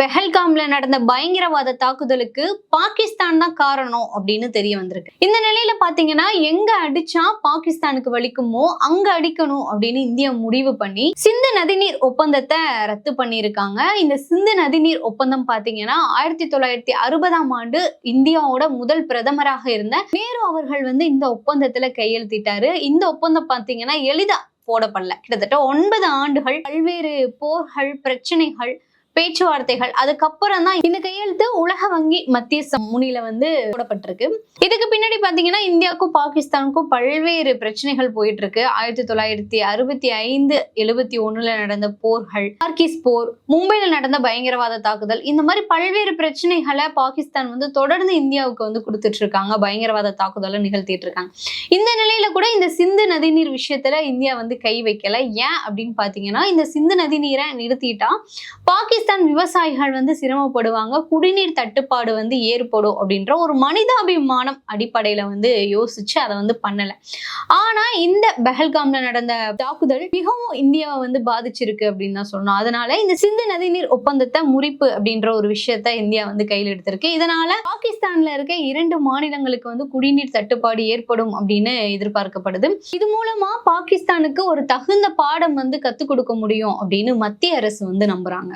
பெஹல்காம்ல நடந்த பயங்கரவாத தாக்குதலுக்கு பாகிஸ்தான் தான் காரணம் அப்படின்னு தெரிய வந்திருக்கு. இந்த நிலையில பாத்தீங்கன்னா எங்க அடிச்சா பாகிஸ்தானுக்கு வலிக்குமோ அங்க அடிக்கணும் அப்படின்னு இந்தியா முடிவு பண்ணி சிந்து நதிநீர் ஒப்பந்தத்தை ரத்து பண்ணியிருக்காங்க. இந்த சிந்து நதிநீர் ஒப்பந்தம் பாத்தீங்கன்னா ஆயிரத்தி தொள்ளாயிரத்தி அறுபதாம் ஆண்டு இந்தியாவோட முதல் பிரதமராக இருந்த நேரு அவர்கள் வந்து இந்த ஒப்பந்தத்துல கையெழுத்திட்டாரு. இந்த ஒப்பந்தம் பாத்தீங்கன்னா எளிதா போடப்படல. கிட்டத்தட்ட ஒன்பது ஆண்டுகள் பல்வேறு போர்கள் பிரச்சனைகள் பேச்சுவார்த்தைகள். அதுக்கப்புறம் தான் இந்த கையெழுத்து உலக வங்கி மத்திய முனியில வந்து போடப்பட்டிருக்கு. இதுக்கு பின்னாடி பாத்தீங்கன்னா இந்தியாவுக்கும் பாகிஸ்தானுக்கும் பல்வேறு பிரச்சனைகள் போயிட்டு இருக்கு ஆயிரத்தி தொள்ளாயிரத்தி அறுபத்தி ஐந்து எழுபத்தி ஒண்ணுல நடந்த போர்கள் ஆர்கிஸ் போர் மும்பைல நடந்த பயங்கரவாத தாக்குதல் இந்த மாதிரி பல்வேறு பிரச்சனைகளை பாகிஸ்தான் வந்து தொடர்ந்து இந்தியாவுக்கு வந்து கொடுத்துட்டு இருக்காங்க பயங்கரவாத தாக்குதலை நிகழ்த்திட்டு இருக்காங்க இந்த நிலையில கூட இந்த சிந்து நதிநீர் விஷயத்துல இந்தியா வந்து கை வைக்கல. ஏன் அப்படின்னு பாத்தீங்கன்னா இந்த சிந்து நதிநீரை நிறுத்திட்டா பாகிஸ்தான் விவசாயிகள் வந்து சிரமப்படுவாங்க குடிநீர் தட்டுப்பாடு வந்து ஏற்படும் அப்படின்ற ஒரு மனிதாபிமானம் அடிப்படையில வந்து யோசிச்சு அதை வந்து பண்ணல. ஆனா இந்த பெஹல்காம்ல நடந்த தாக்குதல் மிகவும் இந்தியாவை வந்து பாதிச்சிருக்கு அப்படின்னு தான் சொன்னோம் அதனால இந்த சிந்து நதிநீர் ஒப்பந்தத்தை முறிப்பு அப்படின்ற ஒரு விஷயத்த இந்தியா வந்து கையில் எடுத்திருக்கு. இதனால பாகிஸ்தான்ல இருக்க இரண்டு மாநிலங்களுக்கு வந்து குடிநீர் தட்டுப்பாடு ஏற்படும் அப்படின்னு எதிர்பார்க்கப்படுது. இது மூலமா பாகிஸ்தானுக்கு ஒரு தகுந்த பாடம் வந்து கத்துக் கொடுக்க முடியும் அப்படின்னு மத்திய அரசு வந்து நம்புறாங்க.